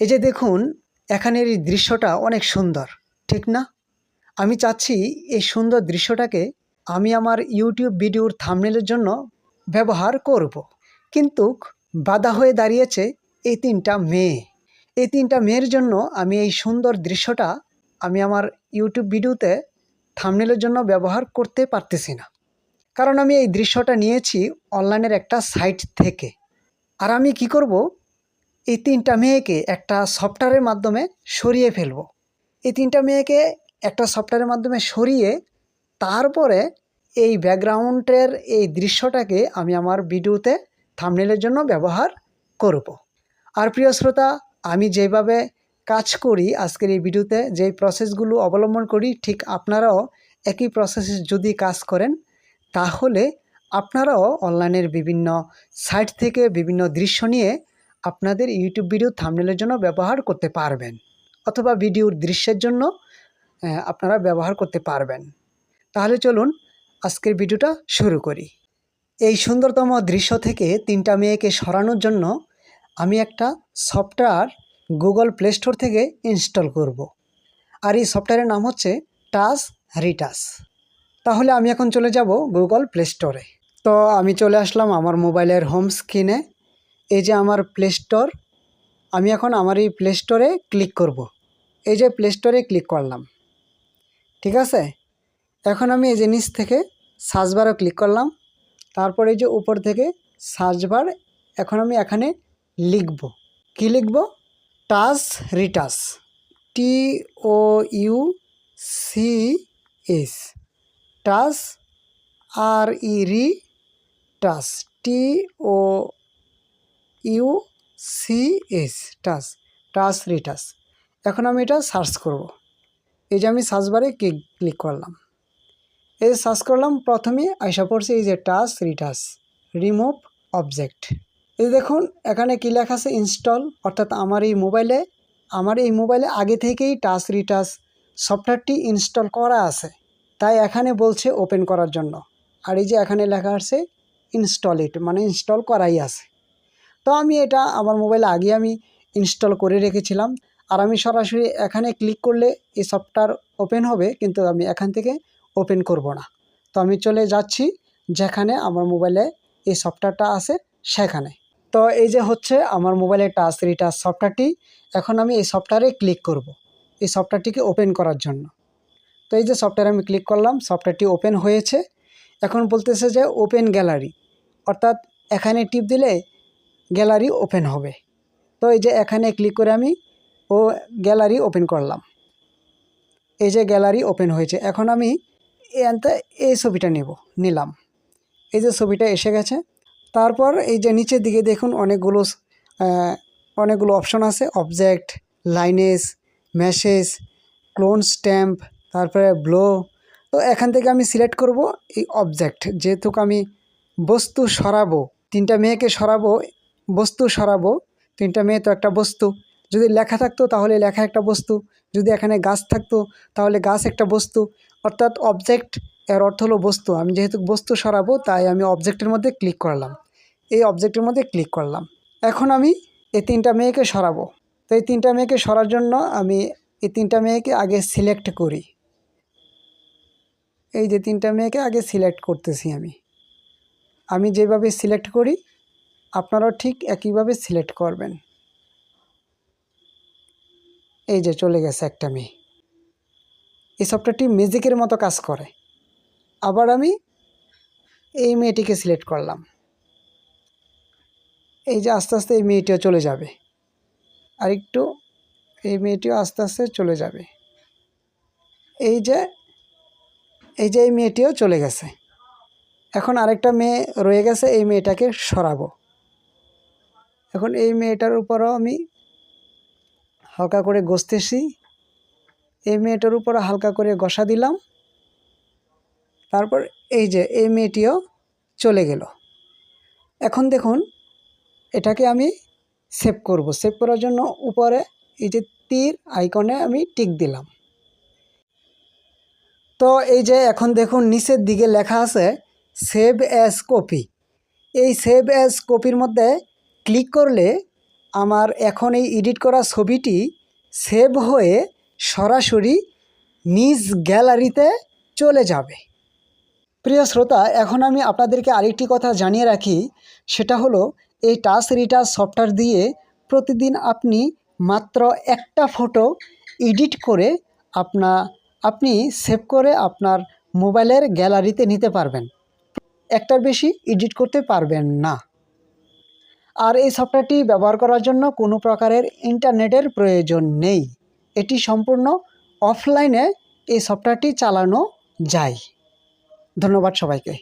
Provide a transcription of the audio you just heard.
এই যে দেখুন, এখানের এই দৃশ্যটা অনেক সুন্দর, ঠিক না? আমি চাচ্ছি এই সুন্দর দৃশ্যটাকে আমি আমার ইউটিউব ভিডিওর থামনেলের জন্য ব্যবহার করব। কিন্তু বাধা হয়ে দাঁড়িয়েছে এই তিনটা মেয়ে। এই তিনটা মেয়ের জন্য আমি এই সুন্দর দৃশ্যটা আমি আমার ইউটিউব ভিডিওতে থামনেলের জন্য ব্যবহার করতে পারতেছি না। কারণ আমি এই দৃশ্যটা নিয়েছি অনলাইনের একটা সাইট থেকে। আর আমি কি করব? এই তিনটা মেয়েকে একটা সফটওয়্যারের মাধ্যমে সরিয়ে ফেলব এই তিনটা মেয়েকে একটা সফটওয়্যারের মাধ্যমে সরিয়ে তারপরে এই ব্যাকগ্রাউন্ডের এই দৃশ্যটাকে আমি আমার ভিডিওতে থামনেলের জন্য ব্যবহার করব। আর প্রিয় শ্রোতা, আমি যেভাবে কাজ করি, আজকের এই ভিডিওতে যেই প্রসেসগুলো অবলম্বন করি, ঠিক আপনারাও একই প্রসেসে যদি কাজ করেন, তাহলে আপনারাও অনলাইনের বিভিন্ন সাইট থেকে বিভিন্ন দৃশ্য নিয়ে আপনাদের ইউটিউব ভিডিও থামনেলের জন্য ব্যবহার করতে পারবেন অথবা ভিডিওর দৃশ্যের জন্য আপনারা ব্যবহার করতে পারবেন। তাহলে চলুন আজকের ভিডিওটা শুরু করি। এই সুন্দরতম দৃশ্য থেকে তিনটা মেয়েকে সরানোর জন্য আমি একটা সফটওয়্যার গুগল প্লে স্টোর থেকে ইনস্টল করব। আর এই সফটওয়্যারের নাম হচ্ছে টাস রিটাস তাহলে আমি এখন চলে যাব গুগল প্লে স্টোরে তো আমি চলে আসলাম আমার মোবাইলের হোম স্ক্রিনে এই যে আমার প্লে স্টোর আমি এখন আমার এই প্লে স্টোরে ক্লিক করব। এই যে প্লে স্টোরে ক্লিক করলাম। ঠিক আছে? এখন আমি এই নিচ থেকে সার্চ বারও ক্লিক করলাম। তারপর এই যে উপর থেকে সার্চ বার এখন আমি এখানে লিখব। কি লিখব? Touch retouch T O U C S touch R E re touch T O U C S touch touch retouch এখন আমি এটা সার্চ করব। এই যে আমি সার্চ বারে ক্লিক করলাম। এই সার্চ করলাম, প্রথমে আইসা পড়ছে এই যে টাচ রিটাস রিমুভ অবজেক্ট। এই দেখুন, এখানে কী লেখা আছে? ইনস্টল, অর্থাৎ আমার এই মোবাইলে, আমার এই মোবাইলে আগে থেকেই টাচ রিটাচ সফটওয়্যারটি ইনস্টল করা আছে। তাই এখানে বলছে ওপেন করার জন্য। আর এই যে এখানে লেখা আছে, ইনস্টল ইট মানে ইনস্টল করাই আছে। তো আমি এটা আমার মোবাইলে আগে আমি ইনস্টল করে রেখেছিলাম। আর আমি সরাসরি এখানে ক্লিক করলে এই সফটওয়্যার ওপেন হবে, কিন্তু আমি এখান থেকে ওপেন করব না। তো আমি চলে যাচ্ছি, যেখানে আমার মোবাইলে এই সফটওয়্যারটা আছে সেখানে। তো এই যে হচ্ছে আমার মোবাইলের টাচ রিটাচ সফটওয়্যারটি এখন আমি এই সফটওয়্যারে ক্লিক করব, এই সফটওয়্যারটিকে ওপেন করার জন্য। তো এই যে সফটওয়্যারে আমি ক্লিক করলাম সফটওয়্যারটি ওপেন হয়েছে। এখন বলতেছে যে ওপেন গ্যালারি অর্থাৎ এখানে টিপ দিলে গ্যালারি ওপেন হবে। তো এই যে এখানে ক্লিক করে আমি ও গ্যালারি ওপেন করলাম। এই যে গ্যালারি ওপেন হয়েছে, এখন আমি এই ছবিটা নেব, নিলাম। এই যে ছবিটা এসে গেছে। তারপর এই যে নিচের দিকে দেখুন অনেকগুলো অনেকগুলো অপশন আছে object lines message clone stamp তারপরে ব্লো তো এখান থেকে আমি সিলেক্ট করব এই অবজেক্ট যেহেতু আমি বস্তু সরাবো, তিনটা মেয়েকে সরাবো বস্তু সরাবো, তিনটা মেয়ে তো একটা বস্তু। যদি লেখা থাকতো তাহলে লেখা একটা বস্তু, যদি এখানে গাছ থাকতো তাহলে গাছ একটা বস্তু। অর্থাৎ অবজেক্ট এর অর্থ হলো বস্তু। আমি যেহেতু বস্তু সরাবো, তাই আমি অবজেক্টের মধ্যে ক্লিক করলাম। এই অবজেক্টের মধ্যে ক্লিক করলাম। এখন আমি এই তিনটা মেয়েকে সরাবো। তো এই তিনটা মেয়েকে সরার জন্য আমি এই তিনটা মেয়েকে আগে সিলেক্ট করি। এই যে তিনটা মেয়েকে আগে সিলেক্ট করতেছি আমি। আমি যেভাবে সিলেক্ট করি আপনারাও ঠিক একইভাবে সিলেক্ট করবেন। এই যে চলে গেছে একটা মেয়ে। এই সফটওয়্যারটি ম্যাজিকের মতো কাজ করে। আবার আমি এই মেয়েটিকে সিলেক্ট করলাম। এই যে আস্তে আস্তে এই মেয়েটিও চলে যাবে। আর একটু এই মেয়েটিও আস্তে আস্তে চলে যাবে। এই যে এই যে এই মেয়েটিও চলে গেছে। এখন আরেকটা মেয়ে রয়ে গেছে, এই মেয়েটাকে সরাবো। এখন এই মেয়েটার উপরও আমি হালকা করে গসতেছি এই মেয়েটার উপর হালকা করে গসা দিলাম। তারপর এই যে, এই মেয়েটিও চলে গেল। এখন দেখুন, এটাকে আমি সেভ করব। সেভ করার জন্য উপরে এই যে তীর আইকনে আমি টিক দিলাম। তো এই যে, এখন দেখুন, নিচের দিকে লেখা আছে, সেভ অ্যাজ কপি। এই সেভ অ্যাজ কপির মধ্যে ক্লিক করলে আমার এখন এই এডিট করা ছবিটি সেভ হয়ে সরাসরি নিজ গ্যালারিতে চলে যাবে। প্রিয় শ্রোতা, এখন আমি আপনাদেরকে আরেকটি কথা জানিয়ে রাখি। সেটা হলো, এই টাচ রিটাচ সফটওয়্যার দিয়ে প্রতিদিন আপনি মাত্র একটা ফটো এডিট করে আপনা, আপনি সেভ করে আপনার মোবাইলের গ্যালারিতে নিতে পারবেন। একটার বেশি এডিট করতে পারবেন না। আর এই সফটওয়্যারটি ব্যবহার করার জন্য কোনো প্রকারের ইন্টারনেটের প্রয়োজন নেই। এটি সম্পূর্ণ অফলাইনে এই সফটওয়্যারটি চালানো যায়। ধন্যবাদ সবাইকে।